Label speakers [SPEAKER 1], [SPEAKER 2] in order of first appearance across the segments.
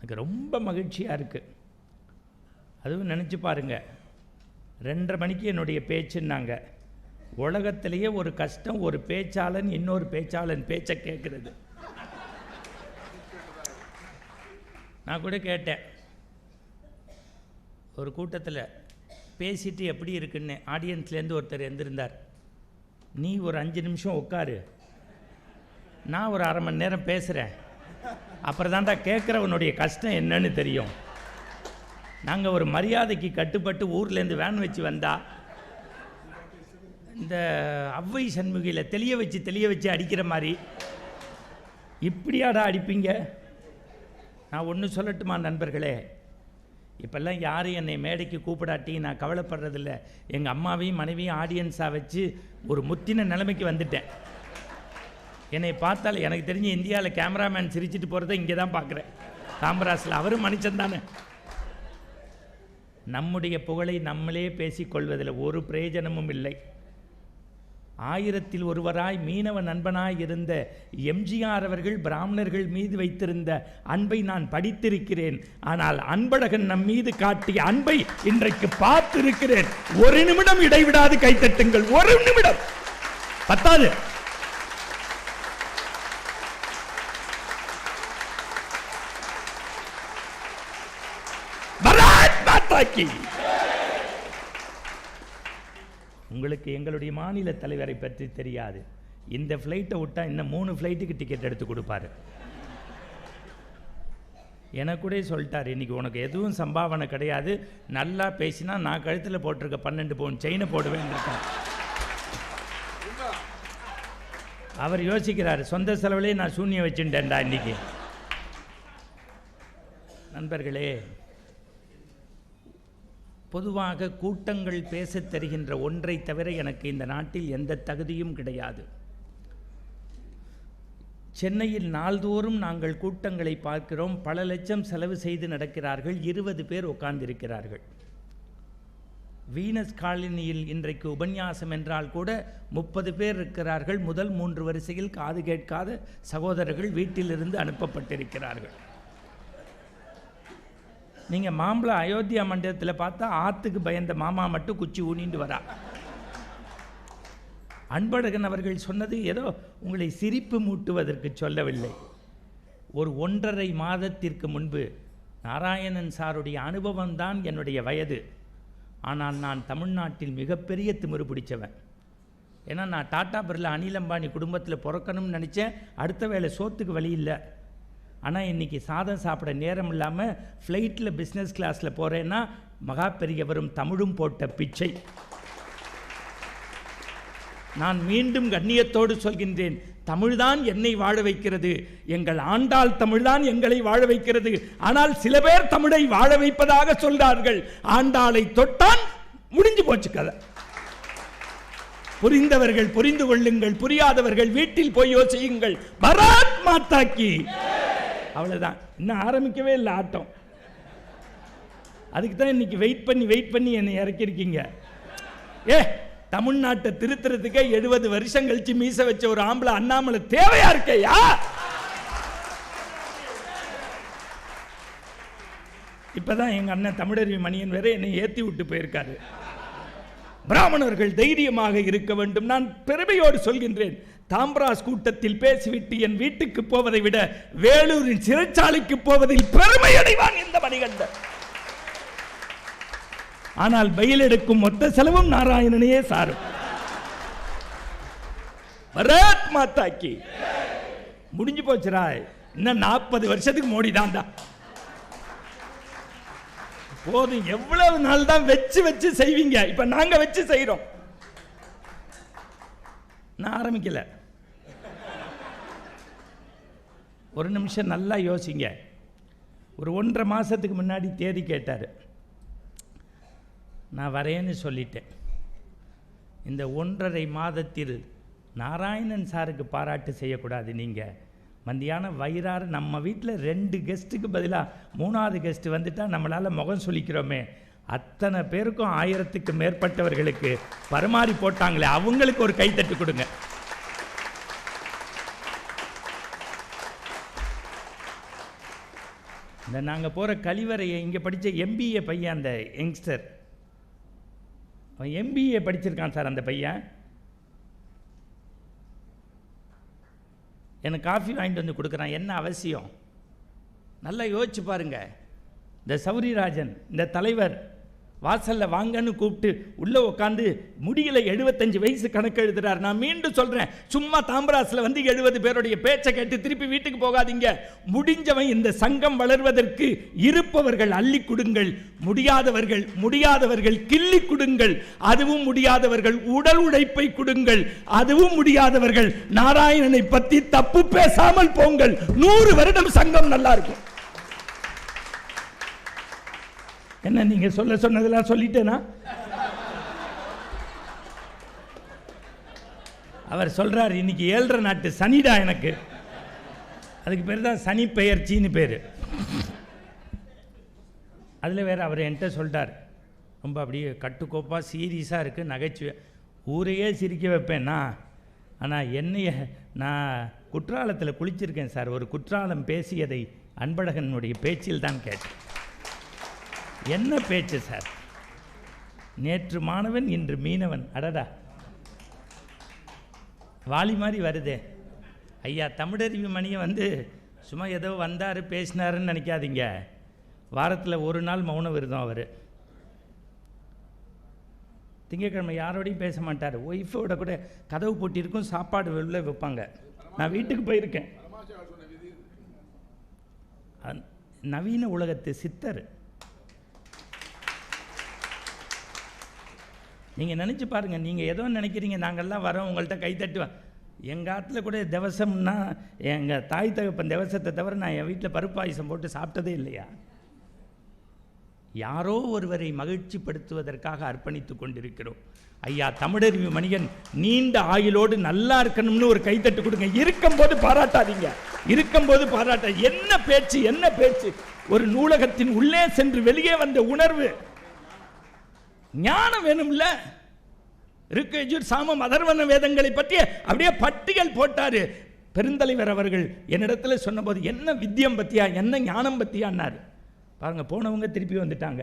[SPEAKER 1] எனக்கு ரொம்ப மகிழ்ச்சியாக இருக்குது அதுவும் நினச்சி பாருங்கள் ரெண்டரை மணிக்கு என்னுடைய பேச்சுன்னாங்க. உலகத்திலேயே ஒரு கஷ்டம் ஒரு பேச்சாளன் இன்னொரு பேச்சாளன் பேச்சை கேட்குறது நான் கூட கேட்டேன். ஒரு கூட்டத்தில் பேசிட்டு எப்படி இருக்குன்னு ஆடியன்ஸ்லேருந்து ஒருத்தர் எந்திருந்தார். நீ ஒரு அஞ்சு நிமிஷம் உட்காரு. நான் ஒரு அரை மணி நேரம் பேசுகிறேன் அப்புறம் தான்டா கேட்குறவனுடைய கஷ்டம் என்னன்னு தெரியும். நாங்கள் ஒரு மரியாதைக்கு கட்டுப்பட்டு ஊர்லேருந்து வேன் வச்சு வந்தா இந்த அவ்வை சண்முகியில் தெளிய வச்சு தெளிய வச்சு அடிக்கிற மாதிரி இப்படியாடா அடிப்பீங்க? நான் ஒன்று சொல்லட்டுமா நண்பர்களே? இப்போல்லாம் யாரும் என்னை மேடைக்கு கூப்பிடாட்டி நான் கவலைப்படுறதில்ல. எங்கள் அம்மாவையும் மனைவியும் ஆடியன்ஸாக வச்சு ஒரு முத்தின நிலைமைக்கு வந்துட்டேன். என்னை பார்த்தால் எனக்கு தெரிஞ்சு இந்தியாவில் கேமராமேன் சிரிச்சிட்டு போகிறத இங்கே தான் பார்க்குறேன். காமராஜில் அவரும் மனுஷன் தானே. நம்முடைய புகழை நம்மளே பேசிக்கொள்வதில் ஒரு பிரயோஜனமும் இல்லை. ஆயிரத்தில் ஒருவராய் மீனவ நண்பனாய் இருந்த எம்ஜிஆர் அவர்கள் பிராமணர்கள் மீது வைத்திருந்த அன்பை நான் படித்திருக்கிறேன். ஆனால் அன்பழகன் நம் மீது காட்டிய அன்பை இன்றைக்கு பார்த்திருக்கிறேன். ஒரு நிமிடம் இடைவிடாது கைத்தட்டுங்கள் ஒரு நிமிடம். பத்தாது. பராத் உங்களுக்கு எங்களுடைய மாநில தலைவரை பற்றி தெரியாது. இந்த ஃப்ளைட்டை விட்டால் இன்னும் மூணு ஃப்ளைட்டுக்கு டிக்கெட் எடுத்து கொடுப்பாரு. எனக்கூட சொல்லிட்டார் இன்றைக்கி உனக்கு எதுவும் சம்பாவனை கிடையாது. நல்லா பேசினா நான் கழுத்தில் போட்டிருக்க பன்னெண்டு பவுன் செயினை போடுவேன் அவர் யோசிக்கிறார் சொந்த செலவுலேயே நான் சூன்யம் வச்சுட்டேன்டா இன்றைக்கி நண்பர்களே பொதுவாக கூட்டங்கள் பேசத் தருகின்ற ஒன்றை தவிர எனக்கு இந்த நாட்டில் எந்த தகுதியும் கிடையாது. சென்னையில் நாள்தோறும் நாங்கள் கூட்டங்களை பார்க்கிறோம். பல லட்சம் செலவு செய்து நடக்கிறார்கள். இருபது பேர் உட்கார்ந்திருக்கிறார்கள். வீனஸ் காலனியில் இன்றைக்கு உபன்யாசம் என்றால் கூட முப்பது பேர் இருக்கிறார்கள். முதல் மூன்று வரிசையில் காது கேட்காத சகோதரர்கள் வீட்டிலிருந்து அனுப்பப்பட்டிருக்கிறார்கள். நீங்கள் மாம்பழம் அயோத்தியா மண்டபத்தில் பார்த்தா ஆற்றுக்கு பயந்த மாமா மட்டும் குச்சி ஊனிண்டு வரா. அன்பழகன் அவர்கள் சொன்னது ஏதோ உங்களை சிரிப்பு மூட்டுவதற்கு சொல்லவில்லை. ஒரு ஒன்றரை மாதத்திற்கு முன்பு நாராயணன் சாருடைய அனுபவம்தான் என்னுடைய வயது. ஆனால் நான் தமிழ்நாட்டில் மிகப்பெரிய திமிரு பிடிச்சவன். ஏன்னா நான் டாடா பிர்லா அனில் அம்பானி குடும்பத்தில் பிறக்கணும்னு நினச்சேன் அடுத்த வேளை சோத்துக்கு வழி இல்லை. ஆனால் இன்றைக்கி சாதம் சாப்பிட நேரம் இல்லாமல் ஃப்ளைட்டில் பிஸ்னஸ் கிளாஸில் போகிறேன்னா மகா பெரியவரும் தமிழும் போட்ட பிச்சை. நான் மீண்டும் கண்ணியத்தோடு சொல்கின்றேன் தமிழ்தான் என்னை வாழ வைக்கிறது. எங்கள் ஆண்டாள் தமிழ்தான் எங்களை வாழ வைக்கிறது. ஆனால் சில பேர் தமிழை வாழ வைப்பதாக சொல்கிறார்கள். ஆண்டாளை தொட்டான் முடிஞ்சு போச்சு கதை. புரிந்தவர்கள் புரிந்து கொள்ளுங்கள் புரியாதவர்கள் வீட்டில் போய் யோசியுங்கள். பராத் மாத்தாக்கி அவ்வளவுதான். இன்னும் ஆரம்பிக்கவே இல்லை ஆட்டம். அதுக்கு தான் இன்னைக்கு வெயிட் பண்ணி வெயிட் பண்ணி என்னை இறக்கியிருக்கீங்க. ஏ தமிழ்நாட்டை திருத்துறதுக்கே எழுபது வருஷம் கழிச்சு மீச வச்ச ஒரு ஆம்பளை அண்ணாமலை தேவையா இருக்கையா இப்பதான் எங்க அண்ணன் தமிழறிவி மணியன் வேற என்னை ஏத்தி விட்டு போயிருக்காரு. பிராமணர்கள் தைரியமாக இருக்க வேண்டும். நான் பெருமையோடு சொல்கின்றேன். தாம்பராஸ் கூட்டத்தில் பேசிவிட்டு என் வீட்டுக்கு போவதை விட வேலூரின் சிறைச்சாலைக்கு போவதில் பெருமை அடைவான் இந்த மணிகண்டன். ஆனால் பயில் எடுக்கும் மொத்த செலவும் நாராயணனையே சாரும். பரத் மாதாக்கி. முடிஞ்சு போச்சுரா இன்னும் நாற்பது வருஷத்துக்கு மோடி தான்டா போதும் எவ்வளவு நாள் தான் வச்சு வச்சு செய்வீங்க? இப்ப நாங்க வச்சு செய்யறோம் நான் ஆரம்பிக்கல. ஒரு நிமிஷம் நல்லா யோசிங்க. ஒரு ஒன்றரை மாதத்துக்கு முன்னாடி தேதி கேட்டார். நான் வரேன்னு சொல்லிட்டேன். இந்த ஒன்றரை மாதத்தில் நாராயணன் சாருக்கு பாராட்டு செய்யக்கூடாது நீங்கள் மந்தியான வயிறாறு நம்ம வீட்டில் ரெண்டு கெஸ்ட்டுக்கு பதிலாக மூணாவது கெஸ்ட்டு வந்துட்டால் நம்மளால் முகம் சொல்லிக்கிறோமே அத்தனை பேருக்கும் ஆயிரத்துக்கு மேற்பட்டவர்களுக்கு பரிமாறி போட்டாங்களே அவங்களுக்கு ஒரு கைத்தட்டு கொடுங்க. இந்த நாங்கள் போகிற கழிவறையை இங்கே படித்த எம்பிஏ பையன் அந்த யங்ஸ்டர். அவன் எம்பிஏ படிச்சிருக்கான் சார் அந்த பையன். எனக்கு காஃபி வாங்கிட்டு வந்து கொடுக்குறான். என்ன அவசியம்? நல்லா யோசிச்சு பாருங்கள் இந்த சௌரிராஜன் இந்த தலைவர் வாசலில் வாங்கன்னு கூப்பிட்டு உள்ளே உட்காந்து முடியல எழுபத்தஞ்சு வயசு கணக்கு எழுதுறார். நான் மீண்டும் சொல்கிறேன் சும்மா தாம்பராசில் வந்து எழுபது பேருடைய பேச்சை கேட்டு திருப்பி வீட்டுக்கு போகாதீங்க. முடிஞ்சவன் இந்த சங்கம் வளர்வதற்கு இருப்பவர்கள் அள்ளி கொடுங்கள். முடியாதவர்கள் முடியாதவர்கள் கிள்ளி கொடுங்கள். அதுவும் முடியாதவர்கள் உடல் உழைப்பை கொடுங்கள். அதுவும் முடியாதவர்கள் நாராயணனை பற்றி தப்பு பேசாமல் போங்கள். நூறு வருடம் சங்கம் நல்லா இருக்கும். என்ன நீங்க சொல்ல சொன்னதெல்லாம் சொல்லிட்டேனா? அவர் சொல்றார் இன்னைக்கு ஏழரை நாட்டு சனிடா எனக்கு. அதுக்கு பேர் தான் சனி பெயர்ச்சின்னு பேர். அதில் வேறு அவர் என்கிட்ட சொல்லிட்டார் ரொம்ப அப்படியே கட்டுக்கோப்பாக சீரியஸாக இருக்குது நகைச்சுவை. ஊரையே சிரிக்க வைப்பேன்னா ஆனால் என்னைய நான் குற்றாலத்தில் குளிச்சிருக்கேன் சார். ஒரு குற்றாலம் பேசியதை அன்பழகனுடைய பேச்சில் தான் கேட்டேன். என்ன பேச்சு சார்? நேற்று மாணவன் இன்று மீனவன். அடடா. வாலி மாதிரி வருதே. ஐயா தமிழறிவு மணியை வந்து சும்மா ஏதோ வந்தார் பேசினாருன்னு நினைக்காதீங்க. வாரத்தில் ஒரு நாள் மௌன விரதம் அவர். திங்கக்கிழமை யாரோடையும் பேச மாட்டார். ஒய்ஃபோட கூட கதவு போட்டிருக்கும் சாப்பாடு வெளில வைப்பாங்க. நான் வீட்டுக்கு போயிருக்கேன். நவீன உலகத்து சித்தர். நீங்கள் நினச்சி பாருங்கள் நீங்கள் ஏதோ நினைக்கிறீங்க நாங்கள்லாம் வரோம் உங்கள்கிட்ட கை தட்டுவேன் எங்கள் ஆற்றுல கூட திவசம்னா எங்கள் தாய் தகப்பன் திவசத்தை தவிர நான் என் வீட்டில் பருப்பாயசம் போட்டு சாப்பிட்டதே இல்லையா? யாரோ ஒருவரை மகிழ்ச்சிப்படுத்துவதற்காக அர்ப்பணித்து கொண்டிருக்கிறோம். ஐயா தமிழறிவு மணிகன் நீண்ட ஆயுளோடு நல்லா இருக்கணும்னு ஒரு கைத்தட்டு கொடுங்க. இருக்கும்போது பாராட்டாதீங்க. இருக்கும்போது பாராட்ட என்ன பேச்சு என்ன பேச்சு? ஒரு நூலகத்தின் உள்ளே சென்று வெளியே வந்த உணர்வு ஞானம் வேணும்ல? இருக்கு சாமம் அதர்வன வேதங்களை பற்றி அப்படியே பட்டியல் போட்டார். பெருந்தலைவர் அவர்கள் என்னிடத்தில் சொன்னபோது என்ன வித்தியம் பற்றியா என்ன ஞானம் பற்றியான்னார் பாருங்கள் போனவங்க திருப்பி வந்துட்டாங்க.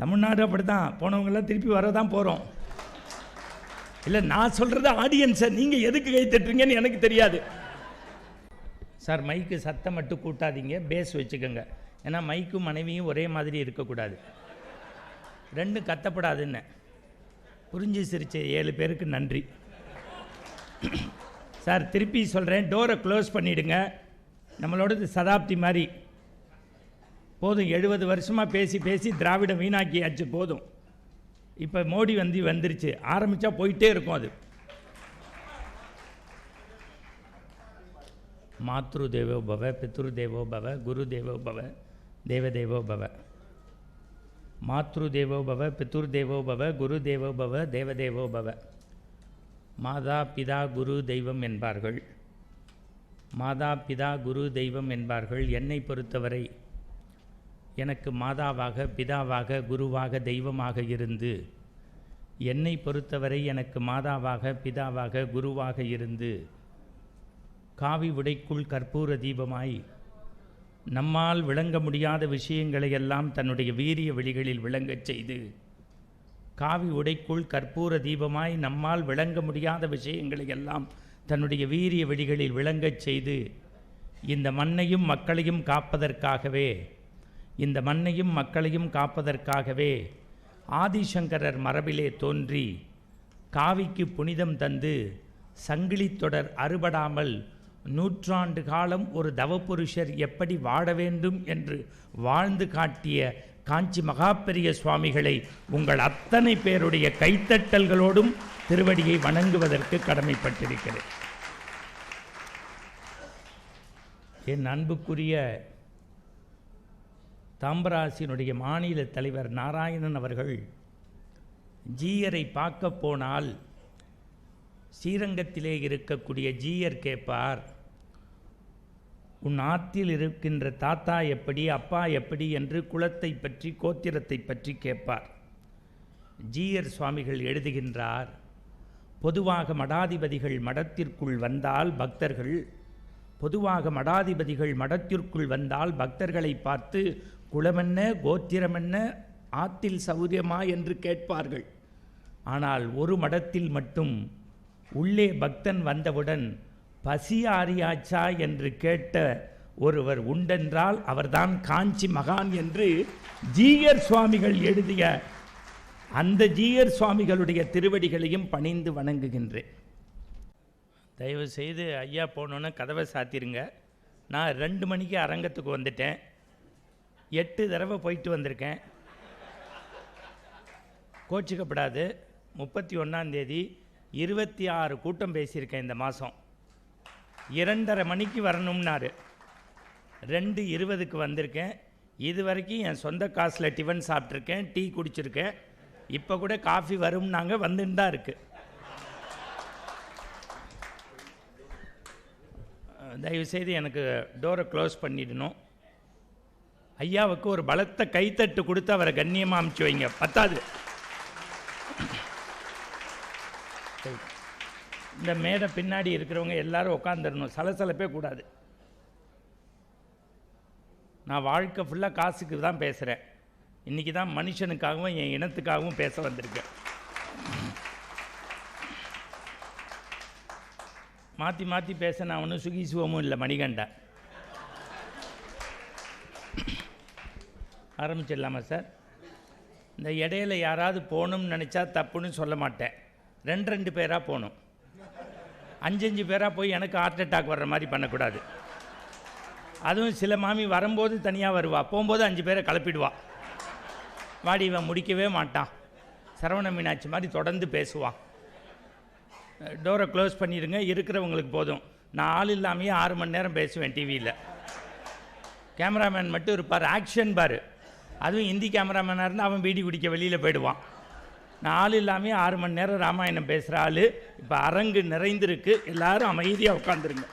[SPEAKER 1] தமிழ்நாடு அப்படி தான் போனவங்கெல்லாம் திருப்பி வரதான் போகிறோம் இல்லை நான் சொல்கிறது ஆடியன்ஸை நீங்கள் எதுக்கு கை தட்டுறீங்கன்னு எனக்கு தெரியாது. சார் மைக்கு சத்தம் மட்டும் கூட்டாதீங்க. பேஸ் வச்சுக்கோங்க. ஏன்னா மைக்கும் மனைவியும் ஒரே மாதிரி இருக்கக்கூடாது. ரெண்டும் கத்தப்படாதுன்னு. புரிஞ்சு சிரிச்ச ஏழு பேருக்கு நன்றி. சார் திருப்பி சொல்கிறேன் டோரை க்ளோஸ் பண்ணிவிடுங்க நம்மளோடது சதாப்தி மாதிரி. போதும் எழுபது வருஷமாக பேசி பேசி திராவிடம் வீணாக்கியாச்சு போதும். இப்போ மோடி வந்து வந்துருச்சு. ஆரம்பித்தா போயிட்டே இருக்கும் அது. மாத்ரு தேவோ பவ பித்ரு தேவோ பவ குரு தேவோ பவ தேவதேவோ தேவோ பவ. பித்துர் தேவோ பவ குரு தேவோ பவ தேவதேவோ பவ. மாதா பிதா குரு தெய்வம் என்பார்கள். மாதா பிதா குரு தெய்வம் என்பார்கள் என்னை பொறுத்தவரை. எனக்கு மாதாவாக பிதாவாக குருவாக தெய்வமாக இருந்து. என்னை பொறுத்தவரை எனக்கு மாதாவாக பிதாவாக குருவாக இருந்து. காவி உடைக்குள் கற்பூர தீபமாய் நம்மால் விளங்க முடியாத விஷயங்களை எல்லாம் தன்னுடைய வீரிய வெளிகளில் விளங்கச் செய்து காவி உடைக்குள் கற்பூர தீபமாய் நம்மால் விளங்க முடியாத விஷயங்களை எல்லாம் தன்னுடைய வீரிய வெடிகளில் விளங்கச் செய்து இந்த மண்ணையும் மக்களையும் காப்பதற்காகவே இந்த மண்ணையும் மக்களையும் காப்பதற்காகவே ஆதிசங்கரர் மரபிலே தோன்றி காவிக்கு புனிதம் தந்து சங்கிலித் தொடர் அறுபடாமல் நூற்றாண்டு காலம் ஒரு தவபுருஷர் எப்படி வாழ வேண்டும் என்று வாழ்ந்து காட்டிய காஞ்சி மகாபெரிய சுவாமிகளை உங்கள் அத்தனை பேருடைய கைத்தட்டல்களோடும் திருவடியை வணங்குவதற்கு கடமைப்பட்டிருக்கிறேன். என் அன்புக்குரிய தாம்பராசினுடைய மாநில தலைவர் நாராயணன் அவர்கள் ஜீயரை பார்க்க போனால் ஸ்ரீரங்கத்திலே இருக்கக்கூடிய ஜீயர் கேட்பார். உன் ஆத்தில் இருக்கின்ற தாத்தா எப்படி அப்பா எப்படி என்று குலத்தை பற்றி கோத்திரத்தை பற்றி கேட்பார். ஜீயர் சுவாமிகள் எழுதுகின்றார் பொதுவாக மடாதிபதிகள் மடத்திற்குள் வந்தால் பக்தர்கள் பொதுவாக மடாதிபதிகள் மடத்திற்குள் வந்தால் பக்தர்களை பார்த்து குலமென்ன கோத்திரமென்ன ஆத்தில் சௌரியமா என்று கேட்பார்கள். ஆனால் ஒரு மடத்தில் மட்டும் உள்ளே பக்தன் வந்தவுடன் பசி ஆரியாச்சா என்று கேட்ட ஒருவர் உண்டென்றால் அவர்தான் காஞ்சி மகான் என்று ஜீயர் சுவாமிகள் எழுதிய அந்த ஜீயர் சுவாமிகளுடைய திருவடிகளையும் பணிந்து வணங்குகின்றேன். தயவு செய்து ஐயா போனோன்னு கதவை சாத்திருங்க. நான் ரெண்டு மணிக்கு அரங்கத்துக்கு வந்துட்டேன். எட்டு தடவை போயிட்டு வந்திருக்கேன். கோச்சிக்கப்படாது. முப்பத்தி ஒன்றாந்தேதி இருபத்தி ஆறு கூட்டம் பேசியிருக்கேன் இந்த மாதம் இரண்டரை மணிக்கு வரணும்னாரு. ரெண்டு இருபதுக்கு வந்திருக்கேன். இது வரைக்கும் என் சொந்த காசில் டிஃபன் சாப்பிட்ருக்கேன் டீ குடிச்சிருக்கேன். இப்போ கூட காஃபி வரும்னாங்க வந்துன்னு தான் இருக்குது தயவுசெய்து எனக்கு டோரை க்ளோஸ் பண்ணிடணும். ஐயாவுக்கு ஒரு பலத்த கைத்தட்டு கொடுத்து அவரை கண்ணியமாக அமுச்சு வைங்க. பத்தாது. இந்த மேடை பின்னாடி இருக்கிறவங்க எல்லாரும் உட்காந்துடணும் சலசலப்பே கூடாது. நான் வாழ்க்கை ஃபுல்லாக காசுக்கு தான் பேசுகிறேன் இன்றைக்கி தான் மனுஷனுக்காகவும் என் இனத்துக்காகவும் பேச வந்திருக்கேன். மாற்றி மாற்றி பேச நான் ஒன்றும் சுகி சிவமும் இல்லை மணிகண்டா. ஆரம்பிச்சிடலாமா சார்? இந்த இடையில யாராவது போகணும்னு நினச்சா தப்புன்னு சொல்ல மாட்டேன். ரெண்டு ரெண்டு பேராக போகணும். அஞ்சஞ்சு பேராக போய் எனக்கு ஹார்ட் அட்டாக் வர்ற மாதிரி பண்ணக்கூடாது. அதுவும் சில மாமி வரும்போது தனியாக வருவா. போகும்போது அஞ்சு பேரை கலப்பிடுவா. வாடி இவன் முடிக்கவே மாட்டான். சரவண மீனாட்சி மாதிரி தொடர்ந்து பேசுவான் டோரை க்ளோஸ் பண்ணிடுங்க இருக்கிறவங்களுக்கு போதும். நான் ஆள் இல்லாமையே ஆறு மணி நேரம் பேசுவேன் டிவியில் கேமராமேன் மட்டும் இருப்பார். ஆக்ஷன் பாரு. அதுவும் இந்தி கேமராமேனாக இருந்தால் அவன் பீடி குடிக்க வெளியில் போயிடுவான். நாள் இல்லாமல் ஆறு மணி நேரம் ராமாயணம் பேசுகிற ஆள். இப்போ அரங்கு நிறைந்திருக்கு. எல்லாரும் அமைதியாக உட்காந்துருங்க